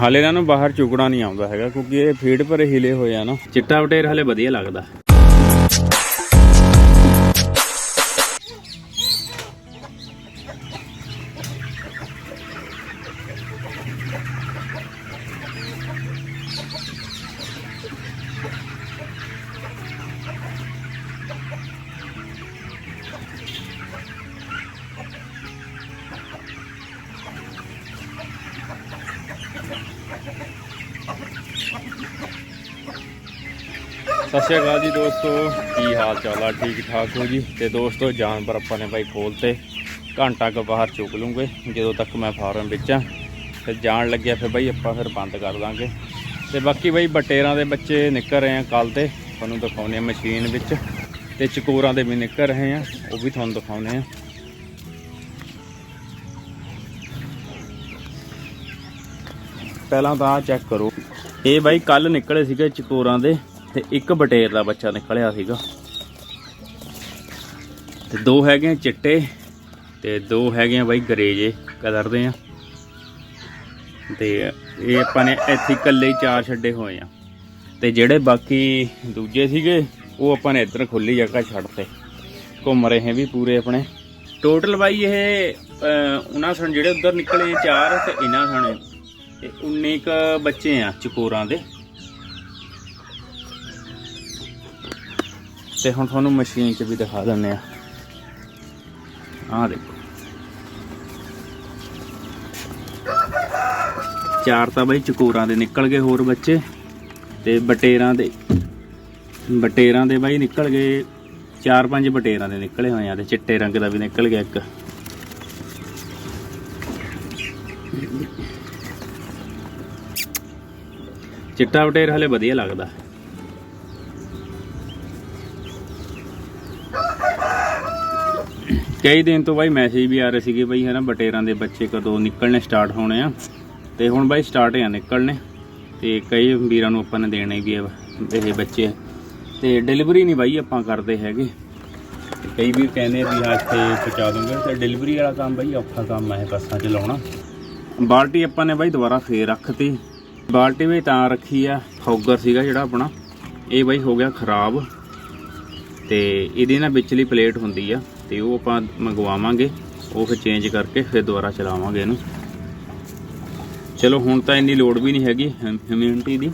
ਹਾਲੇ ਇਹਨਾਂ ਨੂੰ ਬਾਹਰ ਚੁਗਣਾ ਨਹੀਂ ਆਉਂਦਾ ਹੈਗਾ, ਕਿਉਂਕਿ ਇਹ ਫੀਡ ਪਰ ਹਿਲੇ ਹੋਏ ਆ ਨਾ। ਚਿੱਟਾ ਵਟੇਰ ਹਾਲੇ ਵਧੀਆ ਲੱਗਦਾ। ਸਤਿ ਸ਼੍ਰੀ ਅਕਾਲ ਜੀ ਦੋਸਤੋ, ਕੀ ਹਾਲ ਚਾਲ ਆ? ਠੀਕ ਠਾਕ ਹੋ ਜੀ? ਤੇ ਦੋਸਤੋ, ਜਾਨਵਰ ਆਪਾਂ ਨੇ ਬਾਈ ਖੋਲਤੇ ਘੰਟਾ ਕੁ ਬਾਹਰ ਚੁੱਕ ਲੂੰਗੇ, ਜਦੋਂ ਤੱਕ ਮੈਂ ਫਾਰਮ ਵਿੱਚ ਆ। ਫਿਰ ਜਾਣ ਲੱਗਿਆ ਫਿਰ ਬਾਈ ਆਪਾਂ ਫਿਰ ਬੰਦ ਕਰ ਦਾਂਗੇ। ਤੇ ਬਾਕੀ ਬਾਈ ਬਟੇਰਾਂ ਦੇ ਬੱਚੇ ਨਿਕਲ ਰਹੇ ਆ ਕੱਲ ਤੇ ਤੁਹਾਨੂੰ ਦਿਖਾਉਣੇ ਆ ਮਸ਼ੀਨ ਵਿੱਚ। ਤੇ ਚਕੋਰਾਂ ਦੇ ਵੀ ਨਿਕਲ ਰਹੇ ਆ, ਉਹ ਵੀ ਤੁਹਾਨੂੰ ਦਿਖਾਉਣੇ ਆ। ਪਹਿਲਾਂ ਤਾਂ ਚੈੱਕ ਕਰੋ। ਇਹ ਬਾਈ ਕੱਲ ਨਿਕਲੇ ਸੀਗੇ ਚਕੋਰਾਂ ਦੇ। ਤੇ ਇੱਕ ਬਟੇਰ ਦਾ ਬੱਚਾ ਨਿਕਲਿਆ ਸੀਗਾ। ਤੇ ਦੋ ਹੈਗੇ ਆ ਚਿੱਟੇ ਤੇ ਦੋ ਹੈਗੇ ਆ ਬਾਈ ਗਰੇਜੇ, ਕਲਰ ਦੇ ਆ। ਤੇ ਇਹ ਆਪਾਂ ਨੇ ਇੱਥੇ ਇਕੱਲੇ ਹੀ ਚਾਰ ਛੱਡੇ ਹੋਏ ਆ। ਤੇ ਜਿਹੜੇ ਬਾਕੀ ਦੂਜੇ ਸੀਗੇ, ਉਹ ਆਪਾਂ ਨੇ ਇੱਧਰ ਖੁੱਲੀ ਜਗ੍ਹਾ ਛੱਡਤੇ ਘੁੰਮ ਰਹੇ ਵੀ ਪੂਰੇ ਆਪਣੇ। ਟੋਟਲ ਬਾਈ ਇਹ ਉਹਨਾਂ ਸਣ ਜਿਹੜੇ ਉੱਧਰ ਨਿਕਲੇ ਚਾਰ ਤੇ ਇਹਨਾਂ ਸਣੇ ਤੇ 19 ਕ ਬੱਚੇ ਆ ਚਕੋਰਾਂ ਦੇ। ਤੇ ਹੁਣ ਤੁਹਾਨੂੰ ਮਸ਼ੀਨ 'ਚ ਵੀ ਦਿਖਾ ਦਿੰਨੇ ਆ। ਆਹ ਦੇਖੋ। ਚਾਰ ਤਾਂ ਬਈ ਚਕੋਰਾਂ ਦੇ ਨਿਕਲ ਗਏ ਹੋਰ ਬੱਚੇ ਤੇ ਬਟੇਰਾਂ ਦੇ। ਬਟੇਰਾਂ ਦੇ ਬਾਈ ਨਿਕਲ ਗਏ, ਚਾਰ ਪੰਜ ਬਟੇਰਾਂ ਦੇ ਨਿਕਲੇ ਹੋਏ ਆ ਤੇ ਚਿੱਟੇ ਰੰਗ ਦਾ ਵੀ ਨਿਕਲ ਗਿਆ ਇੱਕ। ਚਿੱਟਾ ਬਟੇਰ ਹਲੇ ਵਧੀਆ ਲੱਗਦਾ। ਕਈ ਦਿਨ ਤੋਂ ਬਾਈ ਮੈਸੇਜ ਵੀ ਆ ਰਹੇ ਸੀਗੇ ਬਈ ਹਨਾ, ਬਟੇਰਾਂ ਦੇ ਬੱਚੇ ਕਦੋਂ ਨਿਕਲਣੇ ਸਟਾਰਟ ਹੋਣੇ ਆ। ਤੇ ਹੁਣ ਬਾਈ ਸਟਾਰਟ ਆ ਨਿਕਲਣੇ। ਤੇ ਕਈ ਵੀਰਾਂ ਨੂੰ ਆਪਾਂ ਨੇ ਦੇਣੇ ਵੀ ਇਹ ਬੱਚੇ। ਤੇ ਡਿਲੀਵਰੀ ਨਹੀਂ ਬਾਈ ਆਪਾਂ ਕਰਦੇ ਹੈਗੇ। ਕਈ ਵੀਰ ਕਹਿੰਦੇ ਵੀ ਹਾਂ ਇੱਥੇ ਪਹੁੰਚਾ ਦੂੰਗੇ। ਤੇ ਡਿਲੀਵਰੀ ਵਾਲਾ ਕੰਮ ਬਾਈ ਔਖਾ ਕੰਮ ਹੈ ਬੱਸਾਂ 'ਚ ਲਾਉਣਾ। ਬਾਲਟੀ ਆਪਾਂ ਨੇ ਬਾਈ ਦੁਬਾਰਾ ਫੇਰ ਰੱਖਤੀ। ਬਾਲਟੀ ਵੀ ਤਾਂ ਰੱਖੀ ਆ, ਫੌਗਰ ਸੀਗਾ ਜਿਹੜਾ ਆਪਣਾ। ਇਹ ਬਾਈ ਹੋ ਗਿਆ ਖਰਾਬ। ਤੇ ਇਹਦੀ ਨਾ ਵਿਚਲੀ ਪਲੇਟ ਹੁੰਦੀ ਆ। ਤੇ ਉਹ ਆਪਾਂ ਮੰਗਵਾਵਾਂਗੇ। ਉਹ ਫਿਰ ਚੇਂਜ ਕਰਕੇ ਫਿਰ ਦੁਬਾਰਾ ਚਲਾਵਾਂਗੇ ਇਹਨੂੰ। ਚਲੋ, ਹੁਣ ਤਾਂ ਇੰਨੀ ਲੋਡ ਵੀ ਨਹੀਂ ਹੈਗੀ ਇਮਿਊਨਿਟੀ ਦੀ।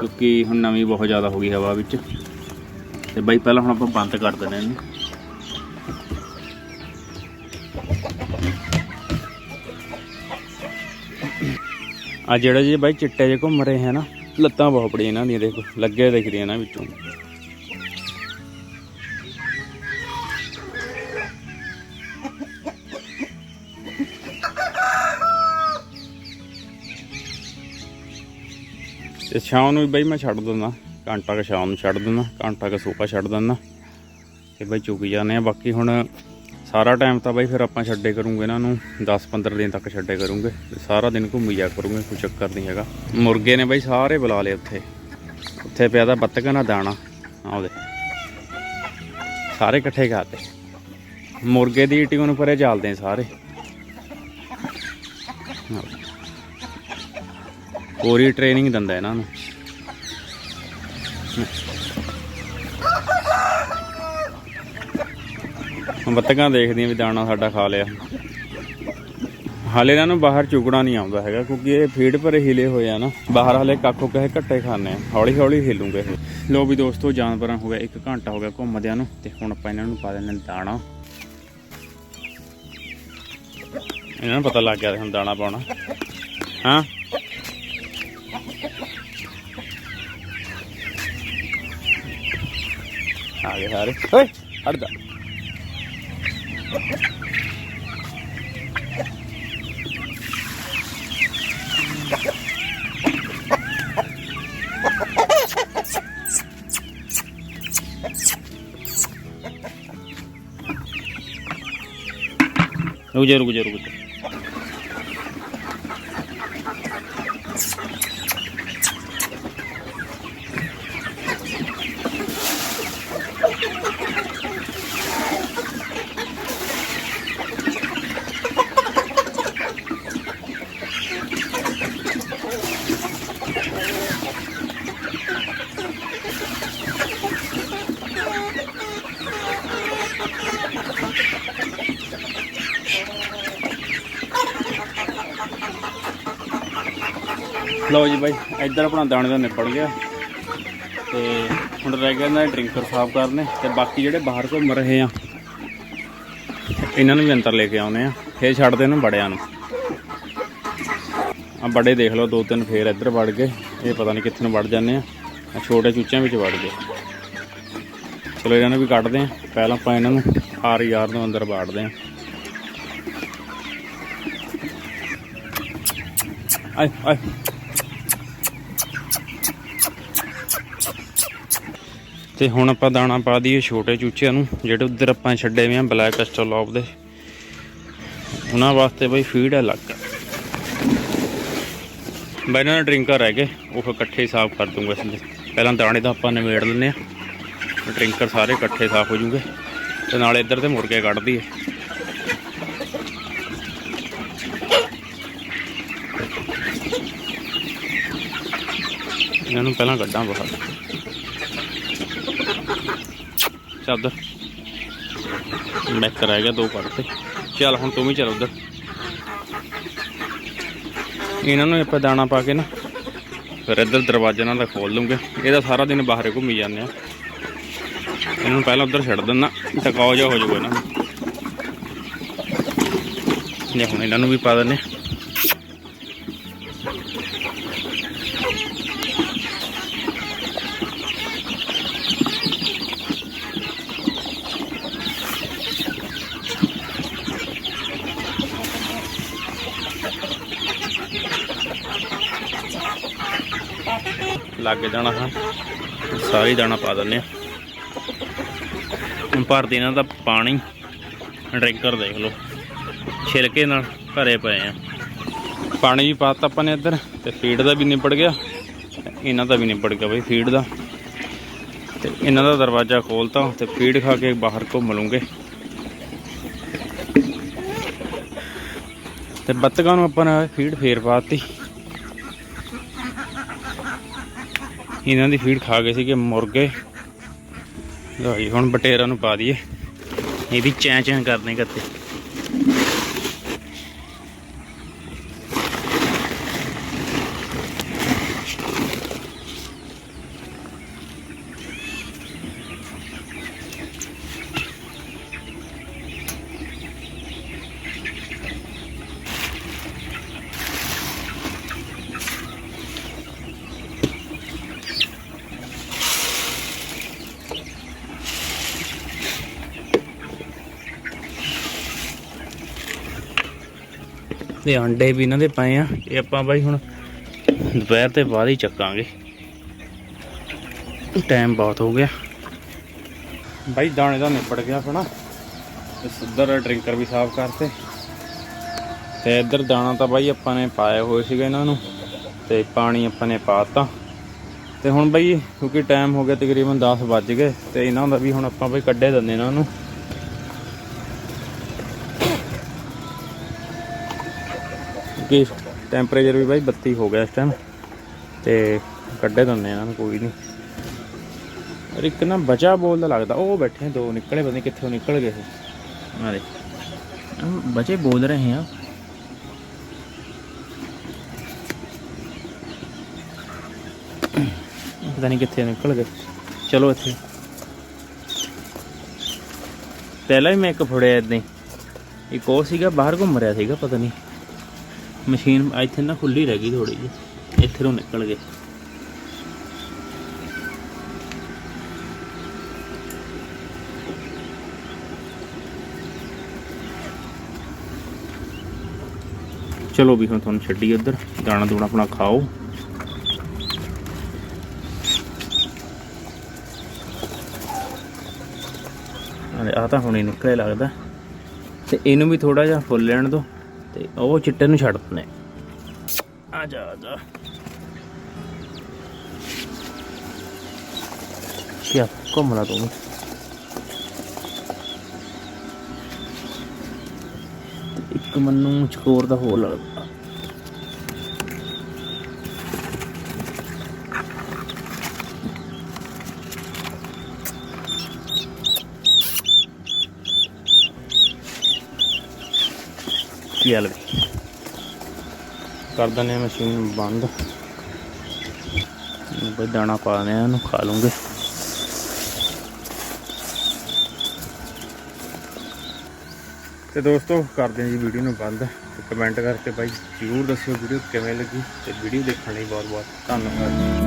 ਕਿਉਂਕਿ ਹੁਣ ਨਵੀਂ ਬਹੁਤ ਜ਼ਿਆਦਾ ਹੋ ਗਈ ਹਵਾ ਵਿੱਚ। ਤੇ ਬਾਈ, ਪਹਿਲਾਂ ਹੁਣ ਆਪਾਂ ਬੰਦ ਕਰ ਦਿੰਦੇ ਇਹਨੂੰ। ਆ ਜਿਹੜਾ ਜੀ ਬਾਈ ਚਿੱਟੇ ਜੇ ਘੁੰਮ ਰਹੇ ਹੈ ਨਾ, ਲੱਤਾਂ ਬਹੁਤ ਬੜੀਆਂ ਇਹਨਾਂ ਦੀਆਂ, ਦੇਖੋ, ਲੱਗੇ ਦਿਖ ਰਹੀਆਂ ਨਾ ਵਿੱਚੋਂ। ਤੇ ਸ਼ਾਮ ਨੂੰ ਵੀ ਬਾਈ ਮੈਂ ਛੱਡ ਦਿੰਦਾ। ਘੰਟਾ ਕੁ ਸ਼ਾਮ ਨੂੰ ਛੱਡ ਦਿੰਦਾ, ਘੰਟਾ ਕੁ ਸੋਪਾ ਛੱਡ ਦਿੰਦਾ। ਤੇ ਬਾਈ ਚੁੱਕ ਜਾਂਦੇ ਆ ਬਾਕੀ ਹੁਣ ਸਾਰਾ ਟਾਈਮ ਤਾਂ ਬਾਈ ਫਿਰ ਆਪਾਂ ਛੱਡੇ ਕਰੂੰਗੇ ਇਹਨਾਂ ਨੂੰ। 10-15 ਦਿਨ ਤੱਕ ਛੱਡੇ ਕਰੂੰਗੇ। ਸਾਰਾ ਦਿਨ ਘੁੰਮੀ ਜਾ ਕਰੂੰਗੇ, ਕੋਈ ਚੱਕਰ ਨਹੀਂ ਹੈਗਾ। ਮੁਰਗੇ ਨੇ ਬਾਈ ਸਾਰੇ ਬੁਲਾ ਲਏ ਉੱਥੇ। ਉੱਥੇ ਪਿਆ ਦਾ ਬੱਤਕਾਂ ਦਾ ਦਾਣਾ। ਆਉਦੇ ਸਾਰੇ ਇਕੱਠੇ ਖਾਤੇ। ਮੁਰਗੇ ਦੀ ਟਿਊਨ ਪਰੇ ਚੱਲਦੇ ਸਾਰੇ। ਕੋਰੀ ਟ੍ਰੇਨਿੰਗ ਦਿੰਦਾ ਇਹਨਾਂ ਨੂੰ। ਬੱਤਕਾਂ ਦੇਖਦੀਆਂ ਵੀ ਦਾਣਾ ਸਾਡਾ ਖਾ ਲਿਆ। ਹਾਲੇ ਇਹਨਾਂ ਨੂੰ ਬਾਹਰ ਚੁਗਣਾ ਨਹੀਂ ਆਉਂਦਾ ਹੈਗਾ, ਕਿਉਂਕਿ ਇਹ ਫੀਡ ਪਰ ਹਿਲੇ ਹੋਏ ਆ ਨਾ। ਬਾਹਰ ਹਾਲੇ ਕੱਖੋ ਕਹੇ ਘੱਟੇ ਖਾਣੇ ਆ। ਹੌਲੀ ਹੌਲੀ ਹਿਲੂਗੇ ਇਹ। ਲੋ ਵੀ ਦੋਸਤੋ, ਜਾਨਵਰਾਂ ਹੋ ਗਿਆ 1 ਘੰਟਾ ਹੋ ਗਿਆ ਘੁੰਮਦਿਆਂ ਨੂੰ, ਤੇ ਹੁਣ ਆਪਾਂ ਇਹਨਾਂ ਨੂੰ ਪਾ ਦਿੰਦੇ ਹਾਂ ਦਾਣਾ। ਇਹਨਾਂ ਨੂੰ ਪਤਾ ਲੱਗ ਗਿਆ ਹੁਣ ਦਾਣਾ ਪਾਉਣਾ। ਹਾਂ? ആകെ സാറ് ഏയ് അടുത്ത रुक जाओ रुक जाओ रुक जाओ ਲਓ ਜੀ ਬਾਈ, ਇੱਧਰ ਆਪਣਾ ਦਾਣੇ ਦਾ ਨਿਪੜ ਗਿਆ। ਤੇ ਹੁਣ ਰਹਿ ਗਿਆ ਇਹਨਾਂ ਦੇ ਡਰਿੰਕਰ ਸਾਫ਼ ਕਰਨੇ ਤੇ ਬਾਕੀ ਜਿਹੜੇ ਬਾਹਰ ਘੁੰਮ ਰਹੇ ਆ, ਇਹਨਾਂ ਨੂੰ ਵੀ ਅੰਦਰ ਲੈ ਕੇ ਆਉਨੇ ਆ। ਫੇਰ ਛੱਡਦੇ ਨੂੰ ਬੜਿਆਂ ਨੂੰ। ਆ ਬੜੇ ਦੇਖ ਲਓ, ਦੋ ਤਿੰਨ ਫੇਰ ਇੱਧਰ ਵੜ ਗਏ। ਇਹ ਪਤਾ ਨਹੀਂ ਕਿੱਥੇ ਨੂੰ ਵੜ ਜਾਂਦੇ ਆ। ਆਹ ਛੋਟੇ ਚੂਚਿਆਂ ਵਿੱਚ ਵੜ ਗਏ। ਚਲੋ ਇਹਨਾਂ ਨੂੰ ਵੀ ਕੱਢਦੇ ਆ। ਪਹਿਲਾਂ ਆਪਾਂ ਇਹਨਾਂ ਨੂੰ ਆਰ ਯਾਰ ਨੂੰ ਅੰਦਰ ਬਾੜਦੇ ਆ। ਆਏ ਆਏ। ਤੇ ਹੁਣ ਆਪਾਂ ਦਾਣਾ ਪਾ ਦਈਏ ਛੋਟੇ ਚੂਚਿਆਂ ਨੂੰ, ਜਿਹੜੇ ਉਧਰ ਆਪਾਂ ਛੱਡੇ ਹੋਏ ਆ ਬਲੈਕ ਐਸਟਰਲੋਪ ਦੇ। ਉਹਨਾਂ ਵਾਸਤੇ ਬਈ ਫੀਡ ਹੈ ਅਲੱਗ ਬਈ ਇਹਨਾਂ ਦਾ ਡਰਿੰਕਰ ਰਹਿ ਗਏ, ਉਹ ਇਕੱਠੇ ਸਾਫ਼ ਕਰ ਦੂੰਗਾ ਇਸ ਲਈ। ਪਹਿਲਾਂ ਦਾਣੇ ਤਾਂ ਆਪਾਂ ਨਿਬੇੜ ਲੈਂਦੇ ਆ। ਡਰਿੰਕਰ ਸਾਰੇ ਇਕੱਠੇ ਸਾਫ਼ ਹੋ ਜੂਗੇ, ਤੇ ਨਾਲ ਇੱਧਰ ਤੇ ਮੁਰਗੇ ਕੱਢਦੀ ਹੈ ਇਹਨਾਂ ਨੂੰ ਪਹਿਲਾਂ ਕੱਢਾਂ ਬਾਹਰ। ਚੱਲ ਮੈਕ ਰਹਿ ਗਿਆ ਦੋ ਕੱਢ ਚੱਲ ਹੁਣ ਤੂੰ ਵੀ ਚੱਲ ਉਧਰ। ਇਹਨਾਂ ਨੂੰ ਆਪਾਂ ਦਾਣਾ ਪਾ ਕੇ ਨਾ ਫਿਰ ਇੱਧਰ ਦਰਵਾਜ਼ਾ ਨਾਲ ਦਾ ਖੋਲ ਲੂੰਗੇ ਇਹਦਾ ਸਾਰਾ ਦਿਨ ਬਾਹਰ ਘੁੰਮੀ ਜਾਂਦੇ ਆ। ਇਹਨਾਂ ਨੂੰ ਪਹਿਲਾਂ ਉਧਰ ਛੱਡ ਦਿੰਦਾ। ਟਕਾਓ ਜਾ ਹੋ ਜਾਊਗਾ ਇਹਨਾਂ ਨੂੰ। ਨੇ ਹੁਣ ਇਹਨਾਂ ਨੂੰ ਵੀ ਪਾ ਦਿੰਦੇ। ਲੱਗ ਜਾਣਾ ਹਾਂ। ਸਾਰੀ ਦਾਣਾ ਪਾ ਦਿੰਦੇ ਆ ਹੁਣ ਭਰਦੇ ਇਹਨਾਂ ਦਾ ਪਾਣੀ। ਡਰਿੰਕਰ ਦੇਖ ਲਓ। ਛਿਲਕੇ ਨਾਲ ਭਰੇ ਪਏ ਆ। ਪਾਣੀ ਵੀ ਪਾਤਾ ਆਪਾਂ ਨੇ ਇੱਧਰ ਤੇ ਫੀਡ ਦਾ ਵੀ ਨਿਬੜ ਗਿਆ। ਇਹਨਾਂ ਦਾ ਵੀ ਨਿਬੜ ਗਿਆ ਬਈ ਫੀਡ ਦਾ। ਤੇ ਇਹਨਾਂ ਦਾ ਦਰਵਾਜ਼ਾ ਖੋਲਤਾ, ਤੇ ਫੀਡ ਖਾ ਕੇ ਬਾਹਰ ਘੁੰਮ ਲੂੰਗੇ। ਤੇ ਬੱਤਕਾਂ ਨੂੰ ਆਪਾਂ ਨੇ ਫੀਡ ਫੇਰ ਪਾਤੀ। ਇਹਨਾਂ ਦੀ ਫੀਡ ਖਾ ਗਏ ਸੀਗੇ ਮੁਰਗੇ। ਲਓ ਜੀ, ਹੁਣ ਬਟੇਰਾਂ ਨੂੰ ਪਾ ਦਈਏ। ਇਹ ਵੀ ਚੈਂ ਚੈਂ ਕਰਨੇ ਕੱਤੇ ਤੇ ਆਂਡੇ ਵੀ ਇਹਨਾਂ ਦੇ ਪਏ ਆ। ਇਹ ਆਪਾਂ ਬਾਈ ਹੁਣ ਦੁਪਹਿਰ ਤੇ ਬਾਅਦ ਹੀ ਚੱਕਾਂਗੇ। ਟਾਈਮ ਬਹੁਤ ਹੋ ਗਿਆ। ਬਾਈ ਦਾਣੇ ਦਾ ਨਿਪੜ ਗਿਆ ਆਪਣਾ ਤੇ ਸੁੱਧਰ ਡਰਿੰਕਰ ਵੀ ਸਾਫ਼ ਕਰਤੇ। ਤੇ ਇੱਧਰ ਦਾਣਾ ਤਾਂ ਬਾਈ ਆਪਾਂ ਨੇ ਪਾਇਆ ਹੋਏ ਸੀਗਾ ਇਹਨਾਂ ਨੂੰ। ਤੇ ਪਾਣੀ ਆਪਾਂ ਨੇ ਪਾਤਾ। ਤੇ ਹੁਣ ਬਾਈ, ਕਿਉਂਕਿ ਟਾਈਮ ਹੋ ਗਿਆ ਤਕਰੀਬਨ 10 ਵੱਜ ਗਏ। ਤੇ ਇਹਨਾਂ ਦਾ ਵੀ ਹੁਣ ਆਪਾਂ ਬਾਈ ਕੱਢੇ ਦਿੰਦੇ ਇਹਨਾਂ ਨੂੰ। ਕਿ ਟੈਂਪਰੇਚਰ ਵੀ ਬਾਈ 32 ਹੋ ਗਿਆ ਇਸ ਟਾਈਮ ਤੇ ਕੱਢੇ ਦਿੰਦੇ ਆ ਕੋਈ ਨਹੀਂ ਪਰ ਇੱਕ ਨਾ ਬਚਾ ਬੋਲਦਾ ਲੱਗਦਾ ਉਹ ਬੈਠੇ ਦੋ ਨਿਕਲੇ ਨਹੀਂ ਕਿੱਥੋਂ ਨਿਕਲ ਗਏ ਆਰੇ ਬਚੇ ਬੋਲ ਰਹੇ ਆ। ਪਤਾ ਨਹੀਂ ਕਿੱਥੇ ਨਿਕਲ ਗਏ। ਚਲੋ ਇੱਥੇ। ਪਹਿਲਾਂ ਵੀ ਮੈਂ ਇੱਕ ਫੜਿਆ ਇਦਾਂ ਹੀ। ਇੱਕ ਉਹ ਸੀਗਾ ਬਾਹਰ ਘੁੰਮ ਰਿਹਾ ਸੀਗਾ ਪਤਾ ਨਹੀਂ ਮਸ਼ੀਨ ਇੱਥੇ ਨਾ ਖੁੱਲੀ ਰਹਿ ਗਈ ਥੋੜੀ ਜਿਹੀ। ਇੱਥੇ ਨੂੰ ਨਿਕਲ ਗਏ। ਚਲੋ ਵੀ ਹੁਣ ਤੁਹਾਨੂੰ ਛੱਡੀ ਉੱਧਰ ਦਾਣਾ ਦੂਣਾ ਆਪਣਾ ਖਾਓ। ਆ ਤਾਂ ਹੁਣੇ ਨਿਕਲੇ ਲੱਗਦਾ। ਤੇ ਇਹਨੂੰ ਵੀ ਥੋੜਾ ਜਿਹਾ ਫੁੱਲ ਲੈਣ ਦੋ ਤੇ ਉਹ ਚਿੱਟੇ ਨੂੰ ਛੱਡ ਦਨੇ ਆ ਜਾ ਆ ਜਾ। ਕੀ ਘੁੰਮਣਾ ਤੂੰ? ਇੱਕ ਮੈਨੂੰ ਚਕੋਰ ਦਾ ਹੋਰ ਲੱਗਦਾ। ਚੱਲ ਵੀ ਕਰ ਦਿੰਦੇ ਹਾਂ ਮਸ਼ੀਨ ਬੰਦ। ਬਈ ਦਾਣਾ ਪਾ ਦਿੰਦੇ ਆ ਇਹਨੂੰ ਖਾ ਲੂੰਗੇ। ਤੇ ਦੋਸਤੋ, ਕਰਦੇ ਹਾਂ ਜੀ ਵੀਡੀਓ ਨੂੰ ਬੰਦ। ਤੇ ਕਮੈਂਟ ਕਰਕੇ ਬਾਈ ਜ਼ਰੂਰ ਦੱਸਿਓ ਵੀਡੀਓ ਕਿਵੇਂ ਲੱਗੀ ਤੇ ਵੀਡੀਓ ਦੇਖਣ ਲਈ ਬਹੁਤ ਬਹੁਤ ਧੰਨਵਾਦ।